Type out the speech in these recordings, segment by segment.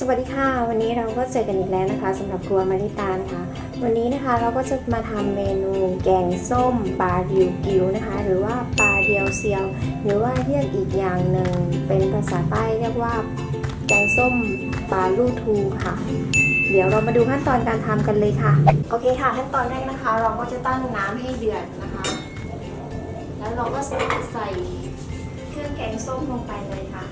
สวัสดีค่ะ วันนี้เราก็เจอกันอีกแล้วนะคะสำหรับครัวมาริตานะคะวันนี้นะคะเราก็จะมาทำเมนูแกงส้มปลาริวกิวนะคะ หรือว่าปลาเดียวเซียว หรือว่าเรียกอีกอย่างหนึ่งเป็นภาษาใต้เรียกว่าแกงส้มปลาลูทูค่ะ เดี๋ยวเรามาดูขั้นตอนการทำกันเลยค่ะ โอเคค่ะ ขั้นตอนแรกนะคะ เราก็จะตั้งน้ำให้เดือดนะคะ แล้วเราก็ใส่เครื่องแกงส้มลงไปเลยค่ะ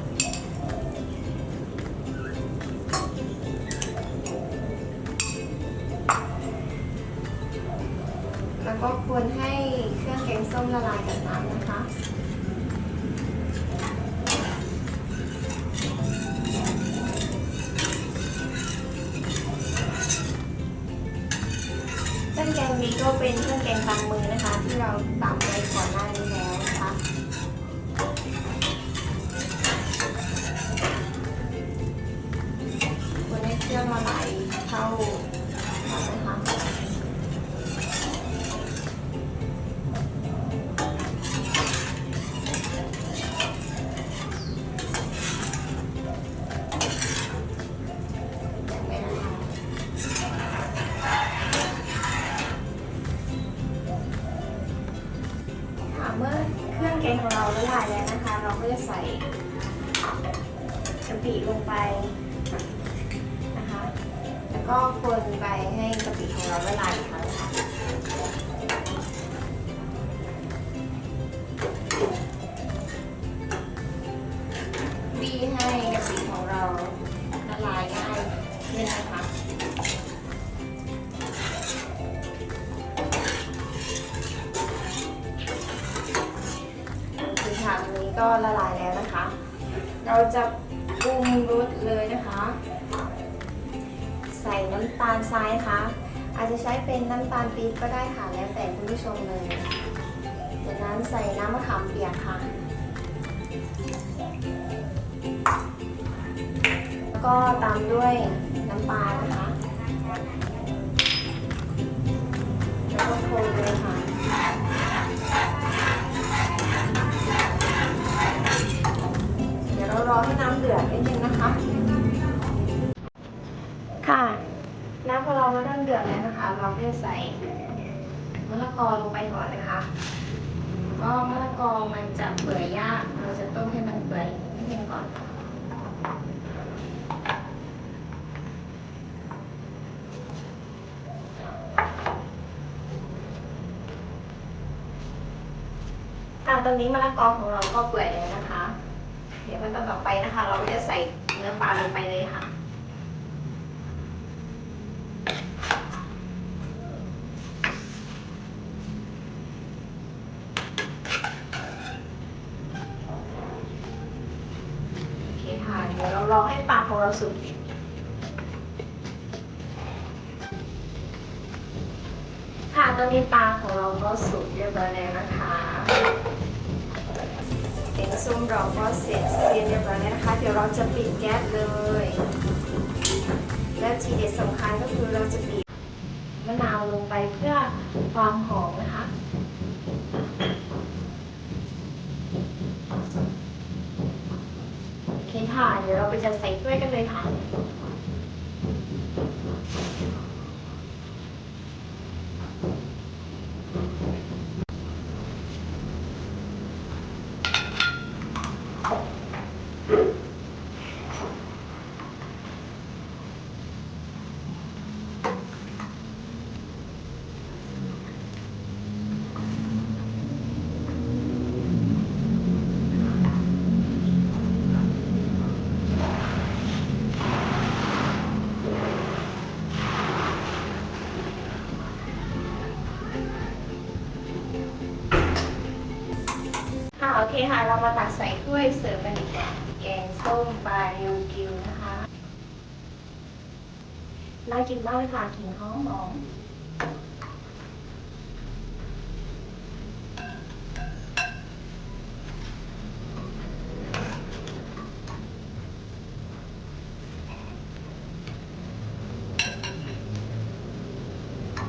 ก็ควรให้เครื่องแกงส้มละลายกับน้ำนะคะ เครื่องแกงนี้ก็เป็นเครื่องแกงตำมือนะคะ ที่เราตำ เครื่องแกงของเราละลายแล้วนะคะ เราก็จะใส่กะปิลงไปนะคะ แล้วก็คนไปให้กะปิของเราละลายอีกครั้ง อค่ะตรงนี้ก็ละลายแล้วนะคะ เราจะปรุงรสเลยนะคะ ใส่น้ำตาลทรายค่ะ อาจจะใช้เป็นน้ำตาลปี๊บก็ได้ค่ะแล้วแต่คุณผู้ชมเลยจากนั้นใส่น้ำมะขามเปียกค่ะ แล้วก็ตามด้วยน้ำปลา อให้น้ำเดือดนิดนึงนะคะ ค่ะ น้ำพอเราเริ่มเดือดแล้วนะคะ เราก็จะใส่มะละกอลงไปก่อนนะคะก็มะละกอมันจะเปื่อยยาก เราจะต้มให้มันเปื่อยนิดนึงก่อนอะตอนนี้มะละกอของเราก็เปื่อยแล้วนะคะ เดี๋ยวขั้นตอนต่อไปนะคะ เราก็จะใส่เนื้อปลาลงไปเลยค่ะโอเคค่ะเดี๋ยวเรารอให้ปลาของเราสุกค่ะตอนนี้ปลาของเราก็สุกเรียบร้อยแล้วนะคะ ส้มเราก็เสร็จเรียบร้อยแล้วนะคะ เดี๋ยวเราจะปิดแก๊สเลย แล้วทีเด็ดสำคัญก็คือเราจะบีบมะนาวลงไปเพื่อความหอมนะคะโอเคค่ะ เดี๋ยวเราไปจัดใส่ถ้วยกันเลยค่ะ โอเคค่ะ เรามาตักใส่ถ้วยเสิร์ฟกันดีกว่าแกงส้มปลาเรียวกิวนะคะ น่ากินมากเลยค่ะกลิ่นหอมหอม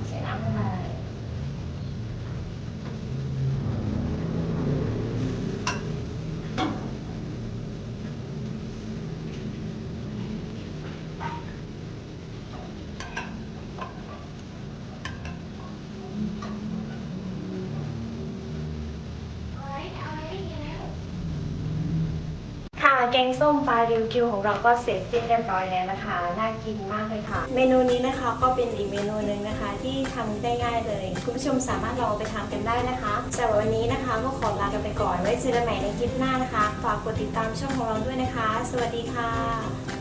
ใส่น้ำลงไป แกงส้มปลาริวกิวของเราก็เสร็จสิ้นเรียบร้อยแล้วนะคะ น่ากินมากเลยค่ะ เมนูนี้นะคะก็เป็นอีกเมนูหนึ่งนะคะ ที่ทำได้ง่ายเลย คุณผู้ชมสามารถลองไปทำกันได้นะคะสำหรับวันนี้นะคะก็ขอลากันไปก่อนไว้เจอกันใหม่ในคลิปหน้านะคะ ฝากกดติดตามช่องของเราด้วยนะคะ สวัสดีค่ะ